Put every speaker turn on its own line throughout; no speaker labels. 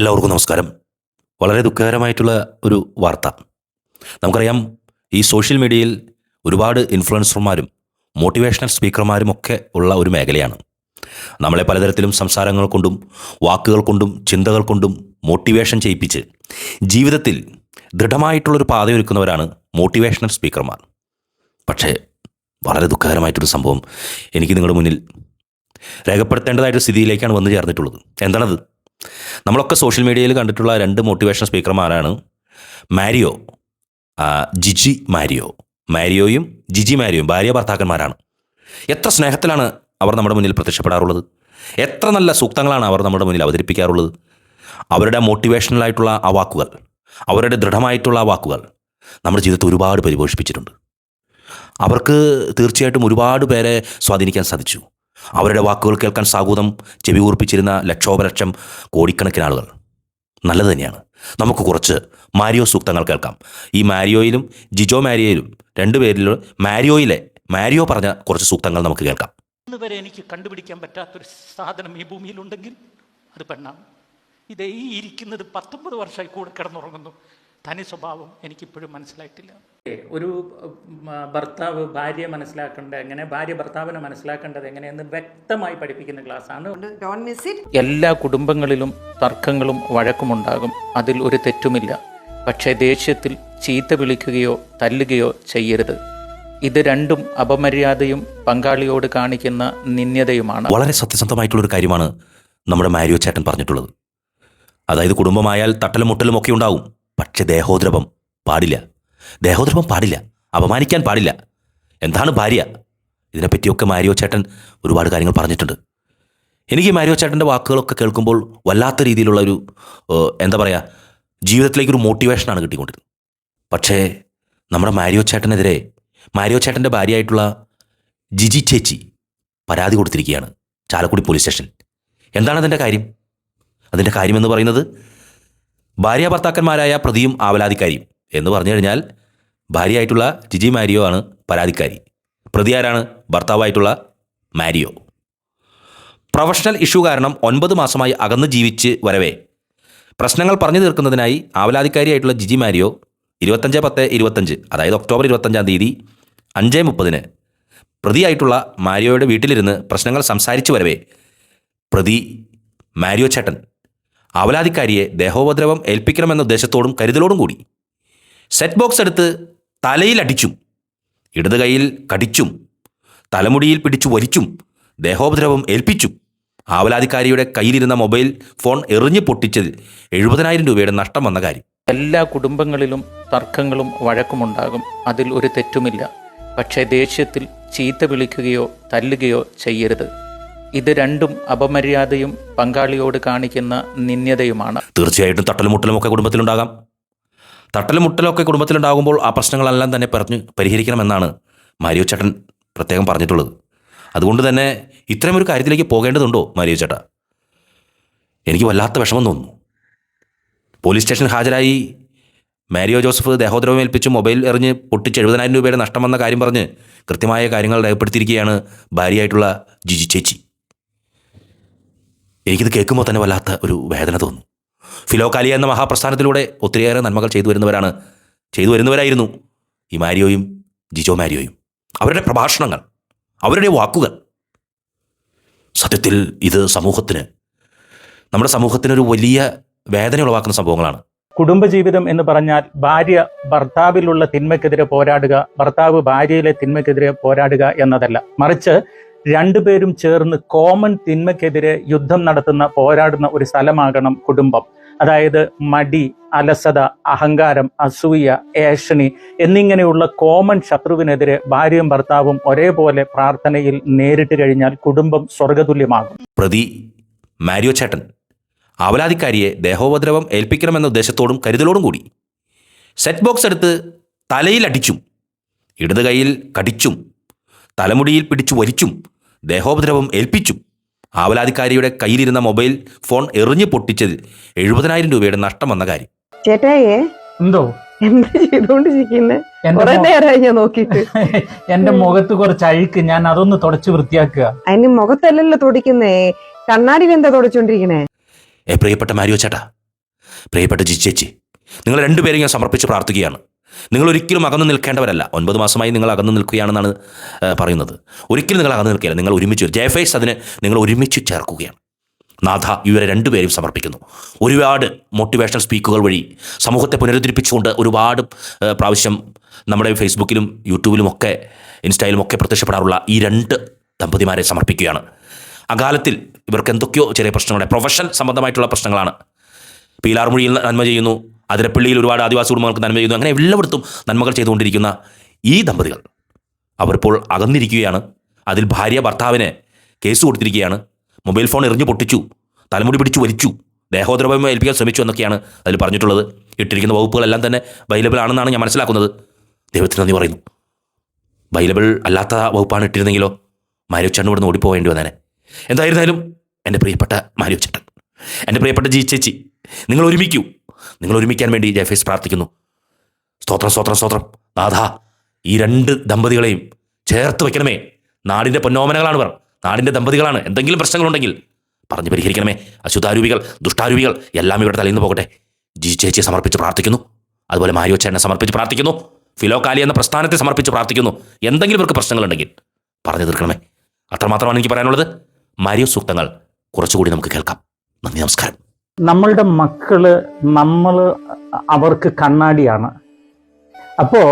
എല്ലാവർക്കും നമസ്കാരം. വളരെ ദുഃഖകരമായിട്ടുള്ള ഒരു വാർത്ത. നമുക്കറിയാം ഈ സോഷ്യൽ മീഡിയയിൽ ഒരുപാട് ഇൻഫ്ലുവൻസർമാരും മോട്ടിവേഷണൽ സ്പീക്കർമാരും ഒക്കെ ഉള്ള ഒരു മേഖലയാണ്. നമ്മളെ പലതരത്തിലും സംസാരങ്ങൾ കൊണ്ടും വാക്കുകൾ കൊണ്ടും ചിന്തകൾ കൊണ്ടും മോട്ടിവേഷൻ ചെയ്യിപ്പിച്ച് ജീവിതത്തിൽ ദൃഢമായിട്ടുള്ളൊരു പാതയൊരുക്കുന്നവരാണ് മോട്ടിവേഷണൽ സ്പീക്കർമാർ. പക്ഷേ വളരെ ദുഃഖകരമായിട്ടൊരു സംഭവം എനിക്ക് നിങ്ങളുടെ മുന്നിൽ രേഖപ്പെടുത്തേണ്ടതായിട്ട് സ്ഥിതിയിലേക്കാണ് വന്നു ചേർന്നിട്ടുള്ളത്. എന്താണത്? നമ്മളൊക്കെ സോഷ്യൽ മീഡിയയിൽ കണ്ടിട്ടുള്ള രണ്ട് മോട്ടിവേഷൻ സ്പീക്കർമാരാണ് മാരിയോ ജിജി മാരിയോ. മാരിയോയും ജിജി മാരിയോയും ഭാര്യ ഭർത്താക്കന്മാരാണ്. എത്ര സ്നേഹത്തിലാണ് അവർ നമ്മുടെ മുന്നിൽ പ്രത്യക്ഷപ്പെടാറുള്ളത്. എത്ര നല്ല സൂക്തങ്ങളാണ് അവർ നമ്മുടെ മുന്നിൽ അവതരിപ്പിക്കാറുള്ളത്. അവരുടെ മോട്ടിവേഷണലായിട്ടുള്ള ആ വാക്കുകൾ അവരുടെ ദൃഢമായിട്ടുള്ള ആ വാക്കുകൾ നമ്മുടെ ജീവിതത്തെ ഒരുപാട് പരിപോഷിപ്പിച്ചിട്ടുണ്ട്. അവർക്ക് തീർച്ചയായിട്ടും ഒരുപാട് പേരെ സ്വാധീനിക്കാൻ സാധിച്ചു. അവരുടെ വാക്കുകൾ കേൾക്കാൻ സാഗൂതം ചെവി ഊർപ്പിച്ചിരുന്ന ലക്ഷോപലക്ഷം കോടിക്കണക്കിന് ആളുകൾ. നല്ലത് തന്നെയാണ്. നമുക്ക് കുറച്ച് മാരിയോ സൂക്തങ്ങൾ കേൾക്കാം. ഈ മാരിയോയിലും ജിജോ മാരിയോയിലും രണ്ടുപേരിലും മാരിയോയിലെ മാരിയോ പറഞ്ഞ കുറച്ച് സൂക്തങ്ങൾ നമുക്ക് കേൾക്കാം.
ഇന്ന് വരെ എനിക്ക് കണ്ടുപിടിക്കാൻ പറ്റാത്തൊരു സാധനം ഈ ഭൂമിയിലുണ്ടെങ്കിൽ അത് പെണ്ണാണ്. ഇത് ഈ ഇരിക്കുന്നത് പത്തൊമ്പത് വർഷമായി കൂടെ കിടന്നുറങ്ങുന്നു. തനി സ്വഭാവം എനിക്കിപ്പോഴും മനസ്സിലായിട്ടില്ല. ഒരു ഭർത്താവ് ഭാര്യയെ മനസ്സിലാക്കേണ്ടത് എങ്ങനെ ഭാര്യ ഭർത്താവിനെ മനസ്സിലാക്കേണ്ടത് എങ്ങനെയെന്ന് വ്യക്തമായി പഠിപ്പിക്കുന്ന ക്ലാസ്സാണ്. എല്ലാ കുടുംബങ്ങളിലും തർക്കങ്ങളും വഴക്കുമുണ്ടാകും. അതിൽ ഒരു തെറ്റുമില്ല. പക്ഷേ ദേഷ്യത്തിൽ ചീത്ത വിളിക്കുകയോ തല്ലുകയോ ചെയ്യരുത്. ഇത് രണ്ടും അപമര്യാദയും പങ്കാളിയോട് കാണിക്കുന്ന നിന്ദ്യതയുമാണ്.
വളരെ സത്യസന്ധമായിട്ടുള്ള ഒരു കാര്യമാണ് നമ്മുടെ മാരിയോ ചേട്ടൻ പറഞ്ഞിട്ടുള്ളത്. അതായത് കുടുംബമായാൽ തട്ടലും മുട്ടലും ഒക്കെ ഉണ്ടാവും. പക്ഷെ ദേഹോദ്രവം പാടില്ല. ദേഹോദ്രവം പാടില്ല അപമാനിക്കാൻ പാടില്ല. എന്താണ് ഭാര്യ? ഇതിനെപ്പറ്റിയൊക്കെ മാരിയോ ചേട്ടൻ ഒരുപാട് കാര്യങ്ങൾ പറഞ്ഞിട്ടുണ്ട്. എനിക്ക് മാരിയോ ചേട്ടന്റെ വാക്കുകളൊക്കെ കേൾക്കുമ്പോൾ വല്ലാത്ത രീതിയിലുള്ള ഒരു എന്താ പറയുക ജീവിതത്തിലേക്കൊരു മോട്ടിവേഷനാണ് കിട്ടിക്കൊണ്ടിരുന്നത്. പക്ഷേ നമ്മുടെ മാരിയോ ചേട്ടനെതിരെ മാരിയോ ചേട്ടന്റെ ഭാര്യയായിട്ടുള്ള ജിജി ചേച്ചി പരാതി കൊടുത്തിരിക്കുകയാണ് ചാലക്കുടി പോലീസ് സ്റ്റേഷൻ. എന്താണ് അതിന്റെ കാര്യം? അതിന്റെ കാര്യമെന്ന് പറയുന്നത് ഭാര്യ ഭർത്താക്കന്മാരായ പ്രതിയും ആവലാതിക്കാരിയും എന്ന് പറഞ്ഞു കഴിഞ്ഞാൽ ഭാര്യയായിട്ടുള്ള ജിജി മാരിയോ ആണ് പരാതിക്കാരി. പ്രതി ആരാണ് ഭർത്താവായിട്ടുള്ള മാരിയോ. പ്രൊഫഷണൽ ഇഷ്യൂ കാരണം ഒൻപത് മാസമായി അകന്ന് ജീവിച്ച് വരവേ. പ്രശ്നങ്ങൾ പറഞ്ഞു തീർക്കുന്നതിനായി ആവലാതിക്കാരിയായിട്ടുള്ള ജിജി മാരിയോ ഇരുപത്തഞ്ച് പത്ത് ഇരുപത്തഞ്ച് അതായത് ഒക്ടോബർ ഇരുപത്തഞ്ചാം തീയതി അഞ്ച് മുപ്പതിന് പ്രതിയായിട്ടുള്ള മാരിയോയുടെ വീട്ടിലിരുന്ന് പ്രശ്നങ്ങൾ സംസാരിച്ചു വരവേ. പ്രതി മാരിയോ ചേട്ടൻ. ആവലാധികാരിയെ ദേഹോപദ്രവം ഏൽപ്പിക്കണമെന്ന ഉദ്ദേശത്തോടും കരുതലോടും കൂടി. സെറ്റ് ബോക്സ് എടുത്ത് തലയിൽ അടിച്ചും ഇടത് കൈയിൽ കടിച്ചും തലമുടിയിൽ പിടിച്ചു വലിച്ചും ദേഹോപദ്രവം ഏൽപ്പിച്ചും ആവലാധികാരിയുടെ കയ്യിലിരുന്ന മൊബൈൽ ഫോൺ എറിഞ്ഞു പൊട്ടിച്ചതിൽ എഴുപതിനായിരം രൂപയുടെ നഷ്ടം വന്ന കാര്യം.
എല്ലാ കുടുംബങ്ങളിലും തർക്കങ്ങളും വഴക്കുമുണ്ടാകും. അതിൽ ഒരു തെറ്റുമില്ല. പക്ഷേ ദേഷ്യത്തിൽ ചീത്ത വിളിക്കുകയോ തല്ലുകയോ ചെയ്യരുത്. ഇത് രണ്ടും അപമര്യാദയും പങ്കാളിയോട് കാണിക്കുന്ന നിന്ദ്യതയുമാണ്.
തീർച്ചയായിട്ടും തട്ടലും മുട്ടലും ഒക്കെ കുടുംബത്തിലുണ്ടാകാം. തട്ടലും മുട്ടലൊക്കെ കുടുംബത്തിലുണ്ടാകുമ്പോൾ ആ പ്രശ്നങ്ങളെല്ലാം തന്നെ പറഞ്ഞ് പരിഹരിക്കണമെന്നാണ് മാരിയോ ചേട്ടൻ പ്രത്യേകം പറഞ്ഞിട്ടുള്ളത്. അതുകൊണ്ട് തന്നെ ഇത്രയും ഒരു കാര്യത്തിലേക്ക് പോകേണ്ടതുണ്ടോ മാരിയോ ചേട്ടാ? എനിക്ക് വല്ലാത്ത വിഷമം തോന്നുന്നു. പോലീസ് സ്റ്റേഷൻ ഹാജരായി മാരിയോ ജോസഫ് ദേഹോദ്രവം ഏൽപ്പിച്ച് മൊബൈൽ എറിഞ്ഞ് പൊട്ടിച്ച് എഴുപതിനായിരം രൂപയുടെ നഷ്ടം വന്ന കാര്യം പറഞ്ഞ് കൃത്യമായ കാര്യങ്ങൾ രേഖപ്പെടുത്തിയിരിക്കുകയാണ് ഭാര്യയായിട്ടുള്ള ജിജി ചേച്ചി. എനിക്കിത് കേൾക്കുമ്പോൾ തന്നെ വല്ലാത്ത ഒരു വേദന തോന്നുന്നു ഫിലോകാലിയ എന്ന മഹാപ്രസ്ഥാനത്തിലൂടെ ഒത്തിരിയേറെ നന്മകൾ ചെയ്തു വരുന്നവരാണ് ചെയ്തു വരുന്നവരായിരുന്നു ഈ മാരിയോയും ജിജോ മാരിയോയും. അവരുടെ പ്രഭാഷണങ്ങൾ അവരുടെ വാക്കുകൾ. സത്യത്തിൽ ഇത് സമൂഹത്തിന് നമ്മുടെ സമൂഹത്തിന് ഒരു വലിയ വേദന ഉളവാക്കുന്ന സംഭവങ്ങളാണ്.
കുടുംബജീവിതം എന്ന് പറഞ്ഞാൽ ഭാര്യ ഭർത്താവിലുള്ള തിന്മയ്ക്കെതിരെ പോരാടുക ഭർത്താവ് ഭാര്യയിലെ തിന്മയ്ക്കെതിരെ പോരാടുക എന്നതല്ല. മറിച്ച് രണ്ടുപേരും ചേർന്ന് കോമൺ തിന്മയ്ക്കെതിരെ യുദ്ധം നടത്തുന്ന പോരാടുന്ന ഒരു സ്ഥലമാകണം കുടുംബം. അതായത് മടി അലസത അഹങ്കാരം അസൂയ ഏഷണി എന്നിങ്ങനെയുള്ള കോമൺ ശത്രുവിനെതിരെ ഭാര്യയും ഭർത്താവും ഒരേപോലെ പ്രാർത്ഥനയിൽ നേരിട്ട് കഴിഞ്ഞാൽ കുടുംബം സ്വർഗതുല്യമാകും
പ്രതി മാരിയോ ചേട്ടൻ ആവലാതിക്കാരിയെ ദേഹോപദ്രവം ഏൽപ്പിക്കണമെന്ന ഉദ്ദേശത്തോടും കരുതലോടും കൂടി. സെറ്റ് ബോക്സ് എടുത്ത് തലയിൽ അടിച്ചും ഇടത് കൈയിൽ കടിച്ചും തലമുടിയിൽ പിടിച്ചു വലിച്ചും ദേഹോപദ്രവം ഏൽപ്പിച്ചും ആവലാതിക്കാരിയുടെ കയ്യിലിരുന്ന മൊബൈൽ ഫോൺ എറിഞ്ഞു പൊട്ടിച്ചതിൽ എഴുപതിനായിരം രൂപയുടെ നഷ്ടം വന്ന കാര്യം.
ചേട്ടായേ
എന്തോ?
എന്താ ചെയ്തോണ്ടിരിക്കുന്നെ?
എന്റെ
കുറെ
മോ-
നേരമായി ഞാൻ നോക്കിയിട്ട്.
എന്റെ മുഖത്ത് കുറച്ച് അഴുക്ക് ഞാൻ അതൊന്ന് തുടച്ചു വൃത്തിയാക്കുക.
അതിന് മുഖത്തല്ലല്ലോ തൊടിക്കുന്നേ കണ്ണാടി എന്താ തുടച്ചോണ്ടിരിക്കണേ?
ഏ പ്രിയപ്പെട്ട മാരിയോ ചേട്ടാ പ്രിയപ്പെട്ട ജിച്ചേച്ചി നിങ്ങൾ രണ്ടുപേരെയും ഞാൻ സമർപ്പിച്ച് പ്രാർത്ഥിക്കുകയാണ്. നിങ്ങൾ ഒരിക്കലും അകന്നു നിൽക്കേണ്ടവരല്ല. ഒൻപത് മാസമായി നിങ്ങൾ അകന്നു നിൽക്കുകയാണെന്നാണ് പറയുന്നത്. ഒരിക്കലും നിങ്ങൾ അകന്നു നിൽക്കുകയില്ല. നിങ്ങൾ ഒരുമിച്ച് ജയഫേസ് അതിന് നിങ്ങൾ ഒരുമിച്ച് ചേർക്കുകയാണ്. നാഥ ഇവരെ രണ്ടുപേരും സമർപ്പിക്കുന്നു. ഒരുപാട് മോട്ടിവേഷണൽ സ്പീക്കുകൾ വഴി സമൂഹത്തെ പുനരുദ്ധരിപ്പിച്ചുകൊണ്ട് ഒരുപാട് പ്രാവശ്യം നമ്മുടെ ഫേസ്ബുക്കിലും യൂട്യൂബിലും ഒക്കെ ഇൻസ്റ്റയിലും ഒക്കെ പ്രത്യക്ഷപ്പെടാറുള്ള ഈ രണ്ട് ദമ്പതിമാരെ സമർപ്പിക്കുകയാണ്. അകാലത്തിൽ ഇവർക്ക് എന്തൊക്കെയോ ചെറിയ പ്രശ്നങ്ങളുടെ പ്രൊഫഷൻ സംബന്ധമായിട്ടുള്ള പ്രശ്നങ്ങളാണ്. പീലാർമൊഴിയിൽ നന്മ ചെയ്യുന്നു. അതിരപ്പള്ളിയിൽ ഒരുപാട് ആദിവാസി കുടുംബങ്ങൾക്ക് നന്മ ചെയ്യുന്നു അങ്ങനെ എല്ലായിടത്തും നന്മകൾ ചെയ്തുകൊണ്ടിരിക്കുന്ന ഈ ദമ്പതികൾ അവരിപ്പോൾ അകന്നിരിക്കുകയാണ്. അതിൽ ഭാര്യ ഭർത്താവിനെ കേസ് കൊടുത്തിരിക്കുകയാണ്. മൊബൈൽ ഫോൺ എറിഞ്ഞു പൊട്ടിച്ചു. തലമുടി പിടിച്ചു വലിച്ചു. ദേഹോദ്രവം ഏൽപ്പിക്കാൻ ശ്രമിച്ചു എന്നൊക്കെയാണ് അതിൽ പറഞ്ഞിട്ടുള്ളത്. ഇട്ടിരിക്കുന്ന വകുപ്പുകളെല്ലാം തന്നെ വൈലബിൾ ആണെന്നാണ് ഞാൻ മനസ്സിലാക്കുന്നത്. ദൈവത്തിന് നന്ദി പറയുന്നു. വൈലബിൾ അല്ലാത്ത വകുപ്പാണ് ഇട്ടിരുന്നെങ്കിലോ? മാരിയോ ചേട്ടൻ ഇവിടുന്ന് ഓടിപ്പോവേണ്ടി വന്നേനെ. എന്തായിരുന്നാലും എന്റെ പ്രിയപ്പെട്ട മാരിയോ എന്റെ പ്രിയപ്പെട്ട ജി ചേച്ചി നിങ്ങൾ ഒരുമിക്കൂ. നിങ്ങൾ ഒരുമിക്കാൻ വേണ്ടി ജയഫേസ് പ്രാർത്ഥിക്കുന്നു. സ്തോത്രം സ്തോത്രം സ്തോത്രം. നാഥ ഈ രണ്ട് ദമ്പതികളെയും ചേർത്ത് വെക്കണമേ. നാടിന്റെ പൊന്നോമനകളാണ് ഇവർ. നാടിന്റെ ദമ്പതികളാണ്. എന്തെങ്കിലും പ്രശ്നങ്ങളുണ്ടെങ്കിൽ പറഞ്ഞ് പരിഹരിക്കണമേ. അശുദ്ധാരൂപികൾ ദുഷ്ടാരൂപികൾ എല്ലാം ഇവിടെ തലയിൽ നിന്ന് പോകട്ടെ. ജി ചേച്ചിയെ സമർപ്പിച്ച് പ്രാർത്ഥിക്കുന്നു. അതുപോലെ മാരിയോ ചേട്ടനെ സമർപ്പിച്ച് പ്രാർത്ഥിക്കുന്നു. ഫിലോകാലി എന്ന പ്രസ്ഥാനത്തെ സമർപ്പിച്ച് പ്രാർത്ഥിക്കുന്നു. എന്തെങ്കിലും ഇവർക്ക് പ്രശ്നങ്ങളുണ്ടെങ്കിൽ പറഞ്ഞു തീർക്കണമേ. അത്രമാത്രമാണ് എനിക്ക് പറയാനുള്ളത്. മാരിയോ സൂക്തങ്ങൾ കുറച്ചുകൂടി നമുക്ക് കേൾക്കാം. നന്ദി നമസ്കാരം.
നമ്മളുടെ മക്കൾ നമ്മൾ അവർക്ക് കണ്ണാടിയാണ്. അപ്പോൾ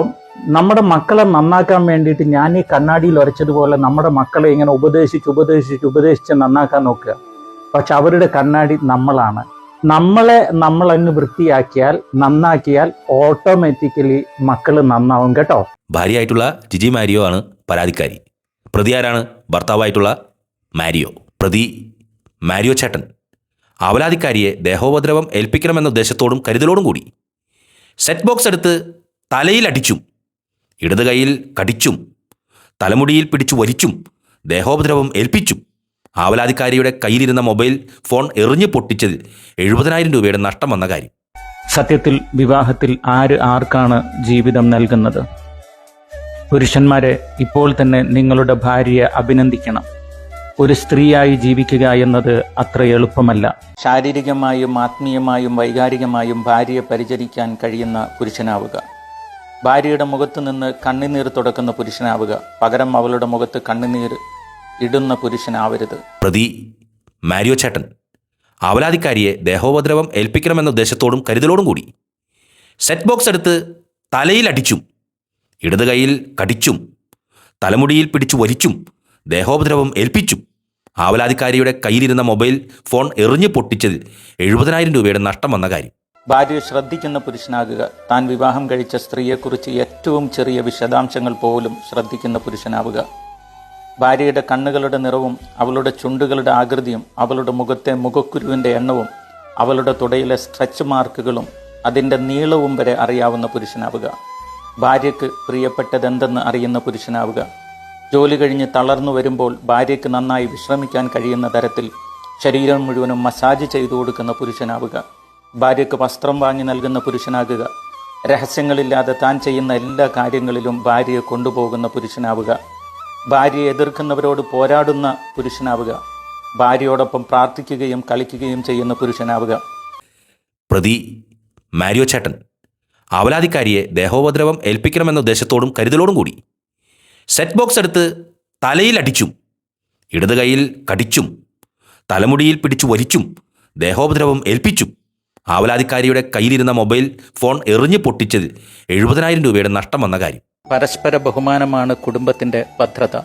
നമ്മുടെ മക്കളെ നന്നാക്കാൻ വേണ്ടിയിട്ട് ഞാൻ ഈ കണ്ണാടിയിൽ ഉരച്ചതുപോലെ നമ്മുടെ മക്കളെ ഇങ്ങനെ ഉപദേശിച്ച് ഉപദേശിച്ച് ഉപദേശിച്ച് നന്നാക്കാൻ നോക്കുക. പക്ഷെ അവരുടെ കണ്ണാടി നമ്മളാണ്. നമ്മളെ നമ്മൾ അങ്ങ് വൃത്തിയാക്കിയാൽ നന്നാക്കിയാൽ ഓട്ടോമാറ്റിക്കലി മക്കൾ നന്നാവും കേട്ടോ.
ഭാര്യയായിട്ടുള്ള ജിജി മാരിയോ ആണ് പരാതിക്കാരി. പ്രതിയാരാണ് ഭർത്താവായിട്ടുള്ള മാരിയോ. പ്രതി മാരിയോ ചേട്ടൻ. ആവലാതിക്കാരിയെ ദേഹോപദ്രവം ഏൽപ്പിക്കണമെന്ന ഉദ്ദേശത്തോടും കരുതലോടും കൂടി. സെറ്റ് ബോക്സ് എടുത്ത് തലയിൽ അടിച്ചും ഇടത് കൈയിൽ കടിച്ചും തലമുടിയിൽ പിടിച്ചു വലിച്ചും ദേഹോപദ്രവം ഏൽപ്പിച്ചും ആവലാതിക്കാരിയുടെ കയ്യിലിരുന്ന മൊബൈൽ ഫോൺ എറിഞ്ഞു പൊട്ടിച്ചതിൽ എഴുപതിനായിരം രൂപയുടെ നഷ്ടം വന്ന കാര്യം.
സത്യത്തിൽ വിവാഹത്തിൽ ആര് ആർക്കാണ് ജീവിതം നൽകുന്നത്? പുരുഷന്മാരെ ഇപ്പോൾ തന്നെ നിങ്ങളുടെ ഭാര്യയെ അഭിനന്ദിക്കണം. ഒരു സ്ത്രീയായി ജീവിക്കുക എന്നത് അത്ര എളുപ്പമല്ല. ശാരീരികമായും ആത്മീയമായും വൈകാരികമായും ഭാര്യയെ പരിചരിക്കാൻ കഴിയുന്ന പുരുഷനാവുക. ഭാര്യയുടെ മുഖത്ത് നിന്ന് കണ്ണുനീർ തുടക്കുന്ന പുരുഷനാവുക. പകരം അവളുടെ മുഖത്ത് കണ്ണുനീർ ഇടുന്ന പുരുഷനാവരുത്.
പ്രതി മാരിയോ ചേട്ടൻ ആവലാതിക്കാരിയെ ദേഹോപദ്രവം ഏൽപ്പിക്കണമെന്ന ഉദ്ദേശത്തോടും കരുതലോടും കൂടി. സെറ്റ് ബോക്സ് എടുത്ത് തലയിൽ അടിച്ചും ഇടത് കൈയിൽ കടിച്ചും തലമുടിയിൽ പിടിച്ചു വലിച്ചും ദേഹോപദ്രവം ഏൽപ്പിച്ചും ആവലാതിക്കാരിയുടെ കയ്യിലിരുന്ന മൊബൈൽ ഫോൺ എറിഞ്ഞു പൊട്ടിച്ചതിൽ എഴുപതിനായിരം രൂപയുടെ നഷ്ടം വന്ന കാര്യം.
ഭാര്യ ശ്രദ്ധിക്കുന്ന പുരുഷനാകുക. താൻ വിവാഹം കഴിച്ച സ്ത്രീയെക്കുറിച്ച് ഏറ്റവും ചെറിയ വിശദാംശങ്ങൾ പോലും ശ്രദ്ധിക്കുന്ന പുരുഷനാവുക. ഭാര്യയുടെ കണ്ണുകളുടെ നിറവും അവളുടെ ചുണ്ടുകളുടെ ആകൃതിയും അവളുടെ മുഖത്തെ മുഖക്കുരുവിന്റെ എണ്ണവും അവളുടെ തുടയിലെ സ്ട്രെച്ച് മാർക്കുകളും അതിന്റെ നീളവും വരെ അറിയാവുന്ന പുരുഷനാവുക. ഭാര്യയ്ക്ക് പ്രിയപ്പെട്ടതെന്തെന്ന് അറിയുന്ന പുരുഷനാവുക. ജോലി കഴിഞ്ഞ് തളർന്നു വരുമ്പോൾ ഭാര്യയ്ക്ക് നന്നായി വിശ്രമിക്കാൻ കഴിയുന്ന തരത്തിൽ ശരീരം മുഴുവനും മസാജ് ചെയ്തു കൊടുക്കുന്ന പുരുഷനാവുക. ഭാര്യയ്ക്ക് വസ്ത്രം വാങ്ങി നൽകുന്ന പുരുഷനാകുക. രഹസ്യങ്ങളില്ലാതെ താൻ ചെയ്യുന്ന എല്ലാ കാര്യങ്ങളിലും ഭാര്യയെ കൊണ്ടുപോകുന്ന പുരുഷനാവുക. ഭാര്യയെ എതിർക്കുന്നവരോട് പോരാടുന്ന പുരുഷനാവുക. ഭാര്യയോടൊപ്പം പ്രാർത്ഥിക്കുകയും കളിക്കുകയും ചെയ്യുന്ന പുരുഷനാവുക.
പ്രതി മാരിയോ ചേട്ടൻ. ആവലാതിക്കാരിയെ ദേഹോപദ്രവം ഏൽപ്പിക്കണമെന്ന ഉദ്ദേശത്തോടും കരുതലോടും കൂടി. സെറ്റ് ബോക്സ് എടുത്ത് തലയിൽ അടിച്ചും ഇടത് കൈയിൽ കടിച്ചും തലമുടിയിൽ പിടിച്ചു വലിച്ചും ദേഹോപദ്രവം ഏൽപ്പിച്ചും ആവലാതിക്കാരിയുടെ കയ്യിലിരുന്ന മൊബൈൽ ഫോൺ എറിഞ്ഞു പൊട്ടിച്ചതിൽ എഴുപതിനായിരം രൂപയുടെ നഷ്ടം വന്ന കാര്യം.
പരസ്പര ബഹുമാനമാണ് കുടുംബത്തിന്റെ ഭദ്രത.